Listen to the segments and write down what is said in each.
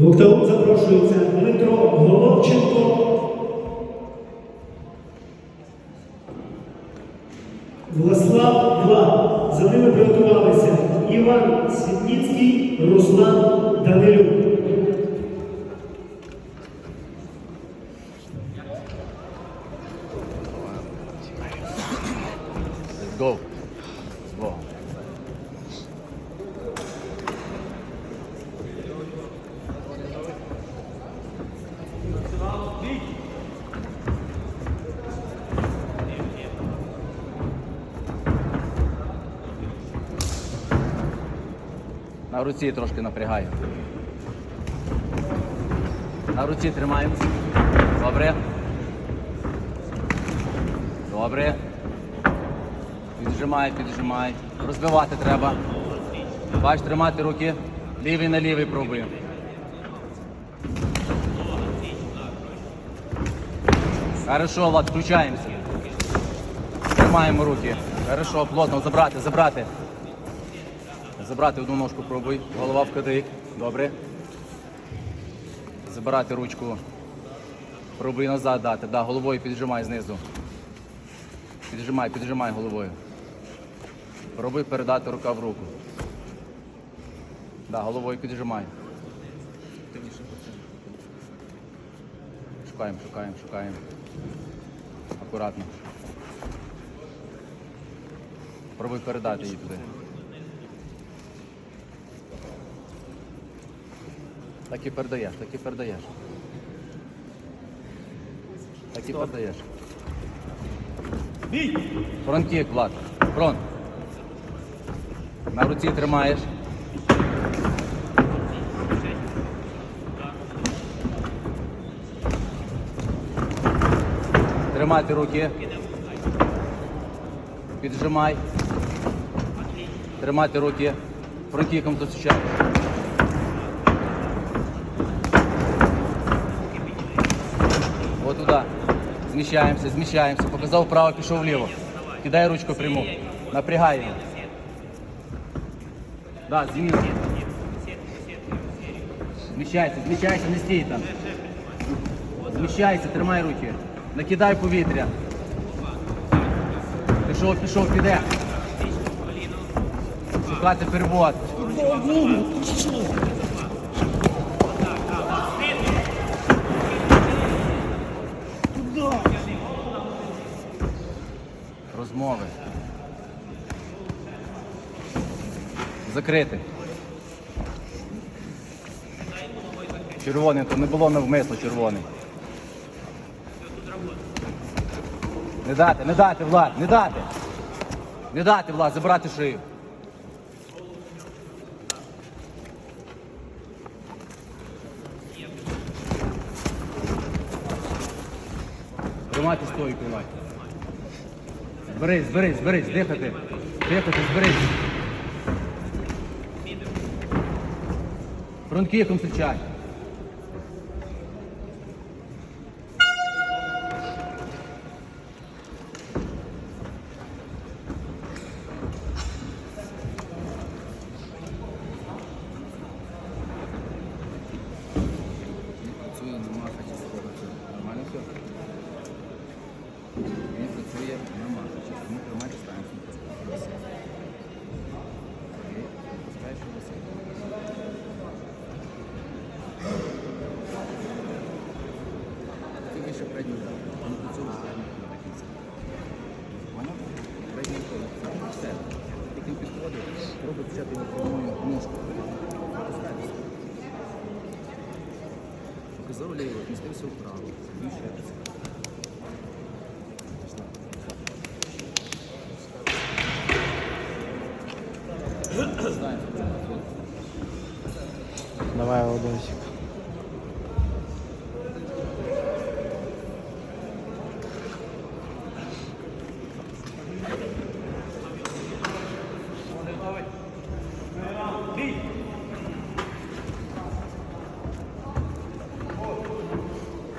В запрошується Дмитро Головченко. Власлав Влад. За ними приготувалися Іван Світніцький, Руслан Данилюк. Go. На руці трошки напрягаю. На руці тримаємося. Добре. Добре. Піджимай, піджимай. Розбивати треба. Бач, тримати руки. Лівий на лівий пробуємо. Хорошо, Влад, включаємося. Тримаємо руки. Хорошо, плотно забрати, забрати. Забрати одну ножку пробуй. Голова в кадик. Добре. Забирати ручку. Пробуй назад дати. Да, головою піджимай знизу. Піджимай, піджимай головою. Пробуй передати рука в руку. Да, головою піджимай. Шукаємо, шукаємо, шукаємо. Акуратно. Пробуй передати її туди. Так і передаєш, так і передаєш. Так і передаєш. Фронт-кік, Влад. Фронт. На руці тримаєш. Тримати руки. Піджимай. Тримати руки. Фронтіком зустрічаєш. Вот туда. Зміщаємося, зміщаємося. Показав вправо, пішов вліво. Кидай ручку пряму. Напрягай його. Да, зміни. Зміщайся, зміщайся, не стій там. Зміщайся, тримай руки. Накидай повітря. Пішов, пішов, піде. Шукати перевод. Розмови. Закрити. Червоний, то не було навмисно червоний. Не дати, не дати, Влад, не дати. Не дати, Влад, забрати шию. Тримати стойку, Влад. Зберись, зберись, зберись, дихати. Дихати, зберись. Фронткіком зустрічай. Показав ліво, змістився вправо. Більше. Знаємо. Давай, Володосик.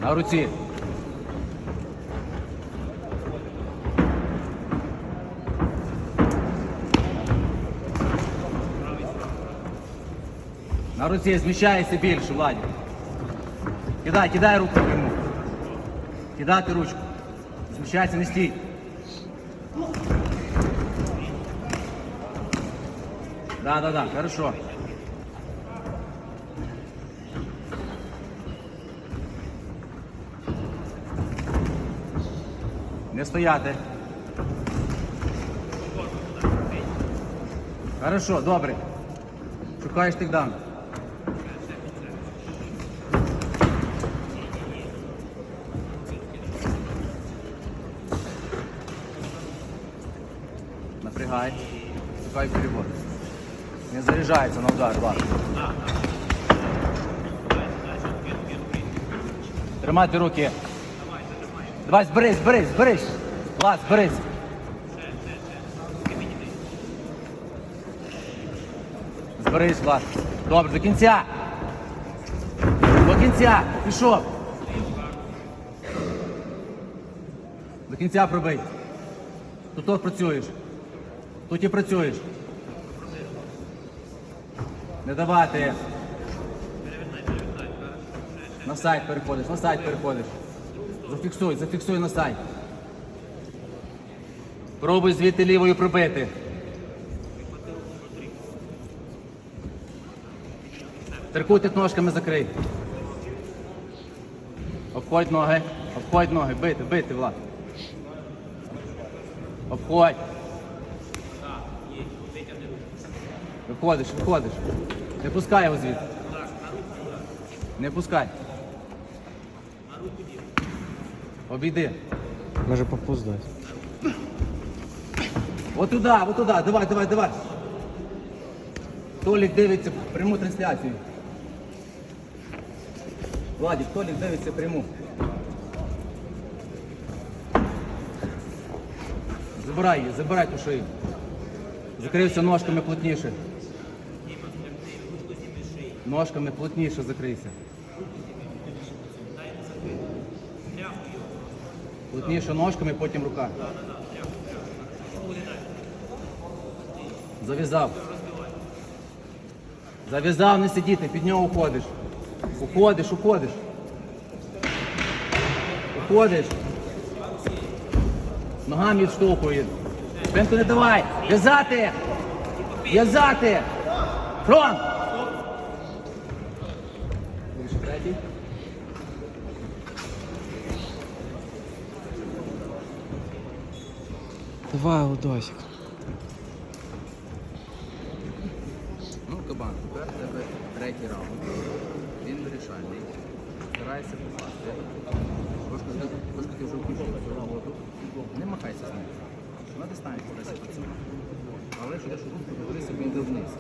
На руці. На руці зміщається більше, Владі. Кидай, кидай руку йому. Кидати ручку. Зміщайся, не стій. Да, да, да, хорошо. Не стояти. Хорошо, добре. Шукаєш тикдаун. Напрягай. Шукай перевод. Не заряджається на удар, Влад. Тримати руки. Давай, зберись, зберись, зберись. Влад, зберись. Зберись, Влад. Добре, до кінця. До кінця. Пішов. До кінця пробий. Тут тут працюєш. Тут і працюєш. Не давати. На сайт переходиш, на сайт переходиш. Зафіксуй, зафіксуй на сайт. Пробуй звідти лівою пробити. Теркуйте ножками закрий. Обходь ноги, обходь ноги, бити, бити, Влад. Обходь. Виходиш, виходиш. Не пускай його звідти. Не пускай. Обійди. Може попуз дати. От туди, от туди, давай, давай, давай. Толік дивиться пряму трансляцію. Владик, Толік дивиться пряму. Забирай її, забирай ту шию. Закрився ножками плотніше. Ножками плотніше закрийся. Плотніше ножками, потім рука. Зав'язав. Зав'язав не сидіти, під нього уходиш. Уходиш, уходиш. Уходиш. Ногами відштовхує. Спинку не давай. В'язати! В'язати! Фронт! Вище третій. Давай, Удосик. Ну, кабан, тепер тебе третій раунд. Він вирішальний. Старайся попасти. Трошки ти вже включив цю роботу. Не махайся з ним. На дистанції старайся працювати. Але якщо йдеш руку, дивися, він йде вниз.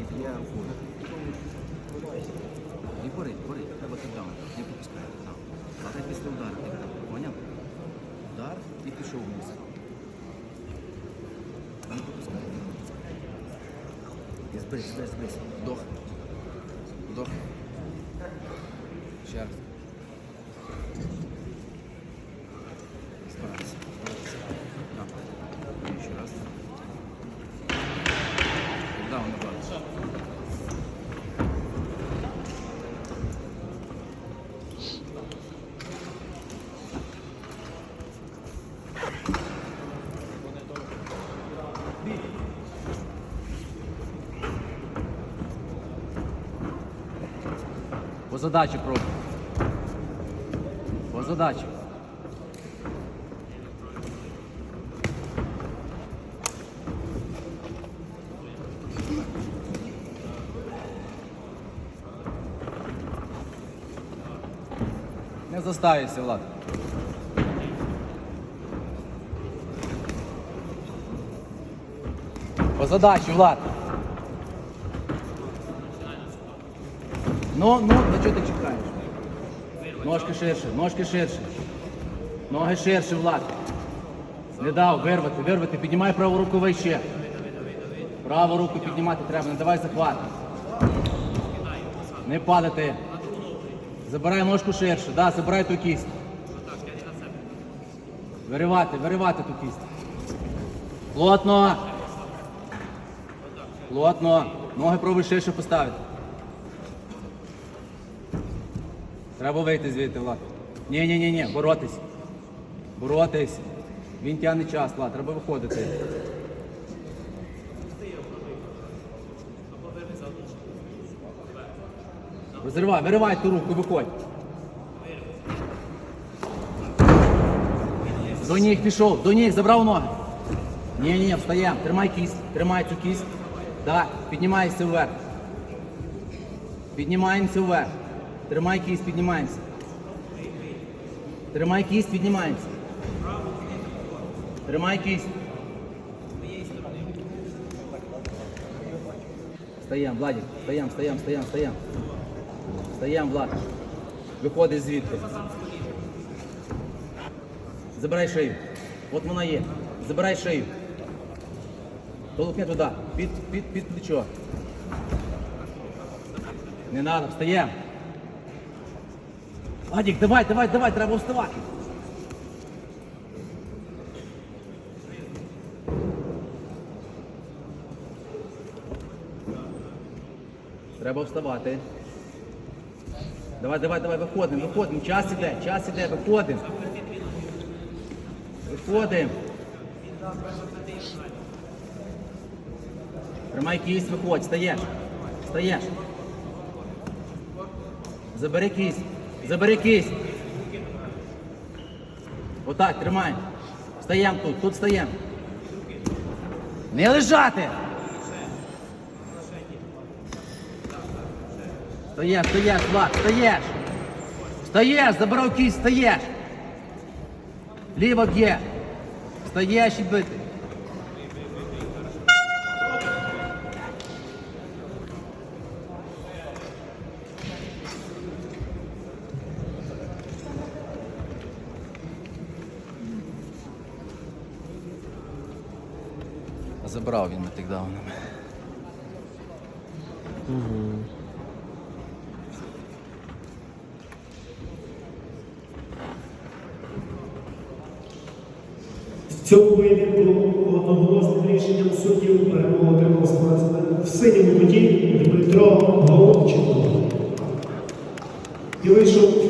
І б'є рукою. І борить, борить, треба тикдаун. Не пропускай. Але після удару тикдаун. Поняв? Удар і пішов вниз. Зберись, зберись, зберись. Вдох. Вдох. Ще раз. Старайся. Старайся. Да. І ще раз. Даун на базу. По задачі пробуй. По задачі. Не заставився, Влад. По задачі, Влад. Ну, ну, на чого ти чекаєш? Ножки ширше, ножки ширше. Ноги ширше, Влад. Не дав, вирвати, вирвати. Піднімай праву руку вище. Праву руку піднімати треба, не давай захват. Не падати. Забирай ножку ширше, да, забирай ту кість. Виривати, виривати ту кість. Плотно. Плотно. Ноги пробуй ширше поставити. Треба вийти звідти, Влад. Ні, ні, ні, ні, боротись. Боротись. Він тягне час, Влад, треба виходити. Розривай, виривай ту руку, виходь. До ніг пішов, до ніг, забрав ноги. Ні, ні, встаємо, тримай кість, тримай цю кість. Так, піднімайся вверх. Піднімаємося вверх. Тримай кість, піднімаємося. Тримай кість, піднімаємося. Тримай кість. Встаємо, Владик, встаємо, встаємо, встаємо, встаємо. Встаємо, Влад. Виходи звідти. Забирай шию. От вона є. Забирай шию. Толкни туди. Під, під, під плечо. Не треба, встаємо. Владик, давай, давай, давай, треба вставати. Треба вставати. Давай, давай, давай, виходимо, виходимо. Час іде, час іде, виходимо. Виходимо. Тримай кість, виходь, стаєш. Стаєш. Забери кість. Забери кість. Отак, тримай. Стаємо тут, тут стаємо. Не лежати. Стаєш, стаєш, Влад, стаєш. Стаєш, забрав кість, стаєш. Ліво б'є. Стаєш і бити. Забрав він тикдаунами. В цьому поєдинку одноголосним рішенням суддів перемогу отримав спортсмен в синьому куті Дмитро Головченко. І вийшов.